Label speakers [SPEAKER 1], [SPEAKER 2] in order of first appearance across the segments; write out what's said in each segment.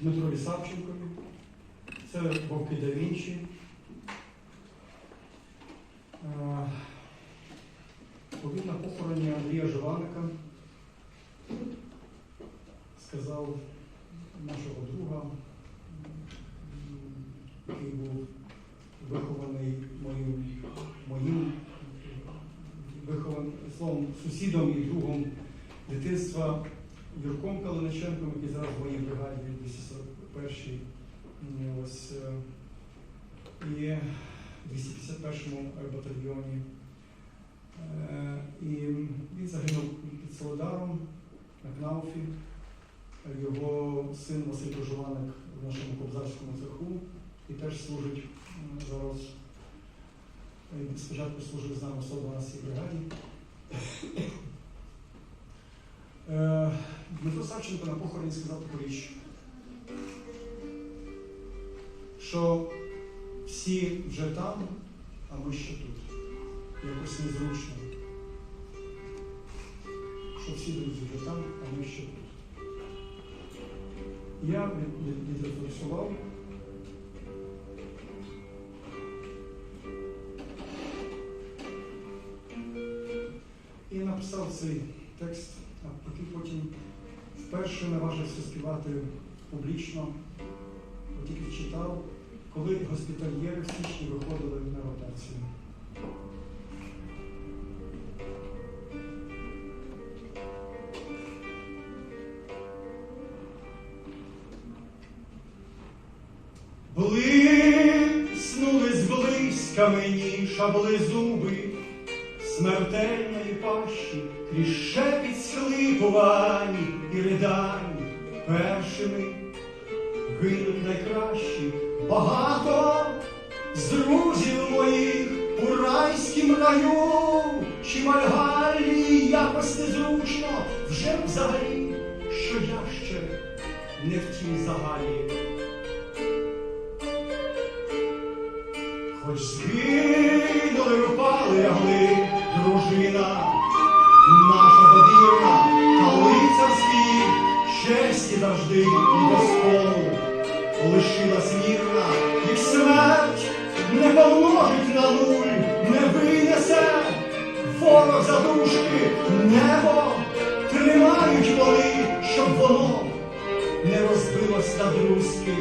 [SPEAKER 1] Дмитрові Савченкові. Це Вовки да Вінчі. Е, на похороні Андрія Живаника сказав нашого друга, який був вихований моїм, моїм вихованим словом, сусідом і другом дитинства Юрком Калиниченком, який зараз в моїй бригаді 241-й. м, Ось, е, і 251-му батальйоні. Е, І він загинув під Солодаром на Кнауфі. Його син Василь Кожуваник в нашому кобзарському цеху і теж служить зараз. Він спочатку служив з нами в 112-й бригаді. Е, Дмитро Савченко на похороні сказав таку річ, що всі вже там, а ми ще тут. Якось незручно. Що всі друзі вже там, а ми ще тут. Я від- від- відрефлексував. І написав цей текст, а потім вперше наважився співати публічно, тільки читав, коли госпітальєри в січні виходили на ротацію. Блиснули зблизька мені шабли зуби смертельної пащі, крізь шепіт схлипувань і ридань першими гинуть найкращі. Багато з друзів моїх у райськім раю, чи Вальгаллі якось незручно вже взагалі, що я ще не в тім загалі. Хоч згинули, впали лягли, дружина, наша довірна та лицарський, честі завжди і до сполу задушки, небо тримають вони, щоб воно не розбилось на друзки.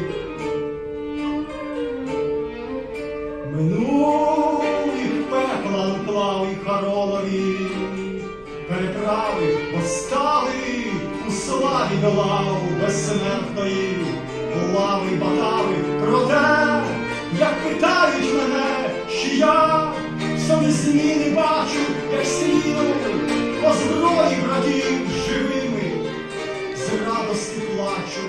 [SPEAKER 1] Минулих пекла клав і Харонові, переправи постали у славі до лаву безсмертної, лави батави. Проте, як питають мене, собі зміни бачу, як сліду по зброї братів живими, з радости плачу.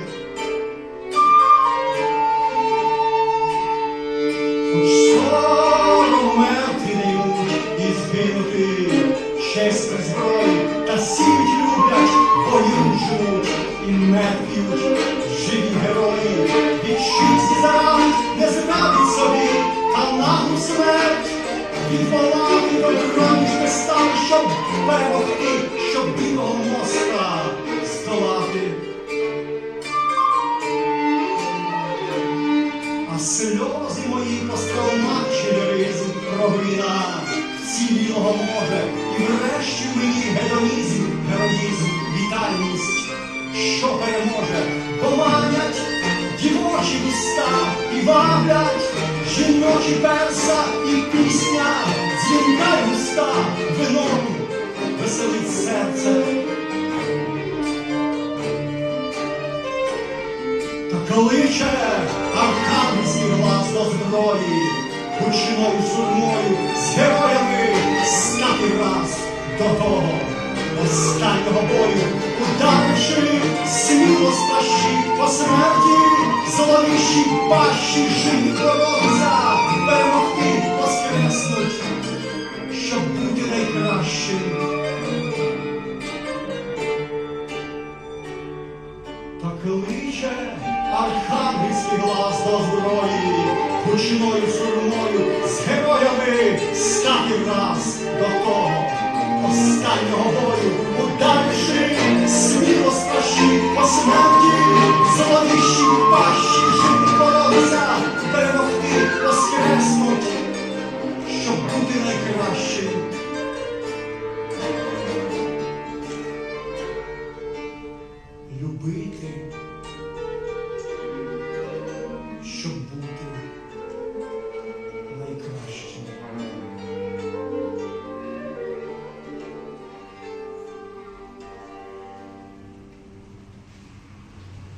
[SPEAKER 1] Не честь зброї та сіль люблять, живуть і п'ють, живі герої, до крові не стали, щоб перемогти, щоб білого моста здолати. А сльози мої постромачі ризм провина цілілого може, і врешті мені гедонізм, героїзм, вітальність, що переможе, поманять дівочі уста і ваблять жіночі перса і пісня, дзвінка й уста, вином веселить серце. Та кличе архангельський глас до зброї, гучною сурмою з героями стати раз до того останнього бою, ударивши сміло плащі по смерті, зловіщі пащі живі боротися, перемогти, воскреснуть, щоб бути найкращим. Та кличе архангельський глас до зброї, гучною сурмою з героями стати раз до того останнього бою, ударивши сміло з плащі